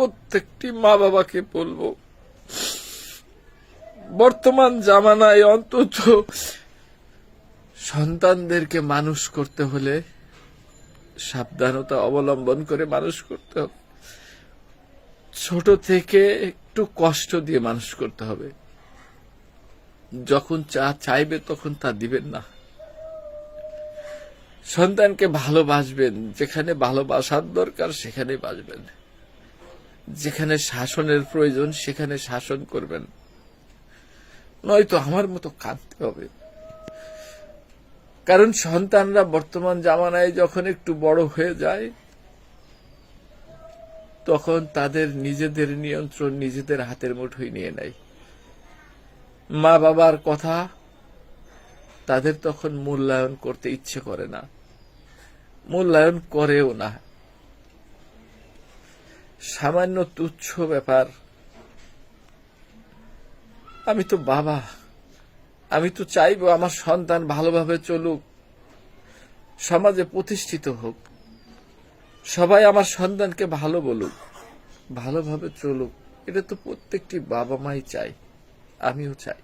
প্রত্যেকটি মা বাবাকে বলব, বর্তমান জামানায় অন্তত সন্তানদেরকে মানুষ করতে হলে সাবধানতা অবলম্বন করে মানুষ করতে হবে। ছোট থেকে একটু কষ্ট দিয়ে মানুষ করতে হবে। যখন চা চাইবে তখন তা দিবেন না। সন্তানকে ভালোবাসবেন, যেখানে ভালোবাসার দরকার সেখানে বাসবেন যেখানে শাসনের প্রয়োজন, সেখানে শাসন করবেন। নয়তো আমার মতো কাঁদতে হবে। কারণ সন্তানরা বর্তমান জামানায় যখন একটু বড় হয়ে যায়, তখন তাদের নিজেদের নিয়ন্ত্রণ নিজেদের হাতের মুঠোয় নিয়ে নেয়। মা বাবার কথা তাদের তখন মূল্যায়ন করতে ইচ্ছে করে না। মূল্যায়ন করেও না। সামান্য তুচ্ছ ব্যাপার। আমি তো বাবা। আমি তো চাইব আমার সন্তান ভালোভাবে চলুক। সমাজে প্রতিষ্ঠিত হোক। সবাই আমার সন্তানকে ভালো বলুক, ভালোভাবে চলুক। এটা তো প্রত্যেকটি বাবা মাই চাই আমিও চাই।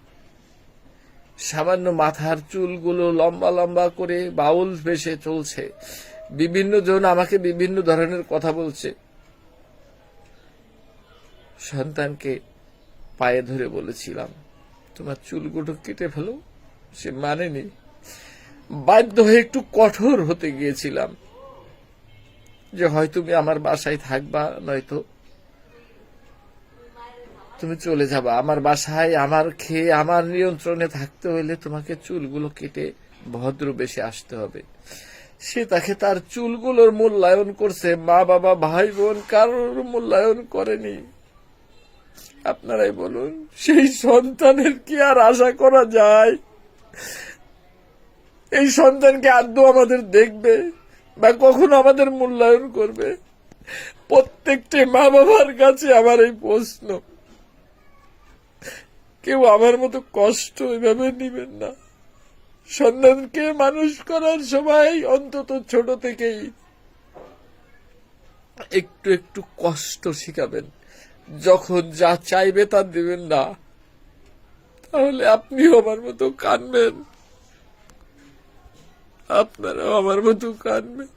সামান্য মাথার চুলগুলো লম্বা লম্বা করে বাউল বেশে চলছে। বিভিন্ন জন আমাকে বিভিন্ন ধরনের কথা বলছে। সন্তানকে পায়ে ধরে বলেছিলাম, তোমার চুলগুলো কেটে ফেলো। সে মানেনি। বাধ্য হয়ে একটু কঠোর হতে গিয়েছিলাম যে, হয় তুমি আমার বাসায় থাকবা, নয়তো তুমি চলে যাবা। আমার বাসায় আমার খেয়ে, আমার নিয়ন্ত্রণে থাকতে হইলে তোমাকে চুলগুলো কেটে ভদ্র বেশি আসতে হবে। সে তাকে তার চুলগুলোর মূল্যায়ন করছে। মা বাবা ভাই বোন কারোর মূল্যায়ন করেনি। আপনারাই বলুন, সেই সন্তানের কি আর আশা করা যায়? এই সন্তানকে আদৌ আমাদের দেখবে বা কখনো আমাদের মূল্যায়ন করবে? প্রত্যেকটি মা বাবার কাছে আমার এই প্রশ্ন। কেউ আমার মতো কষ্ট এভাবে নিবেন না। সন্তানকে মানুষ করার সময় অন্তত ছোট থেকেই একটু একটু কষ্ট শিখাবেন। যখন যা চাইবে তা দেবেন না, তাহলে আপনিও আমার মতো কানবেন। আপনারাও আমার মতো কানবেন।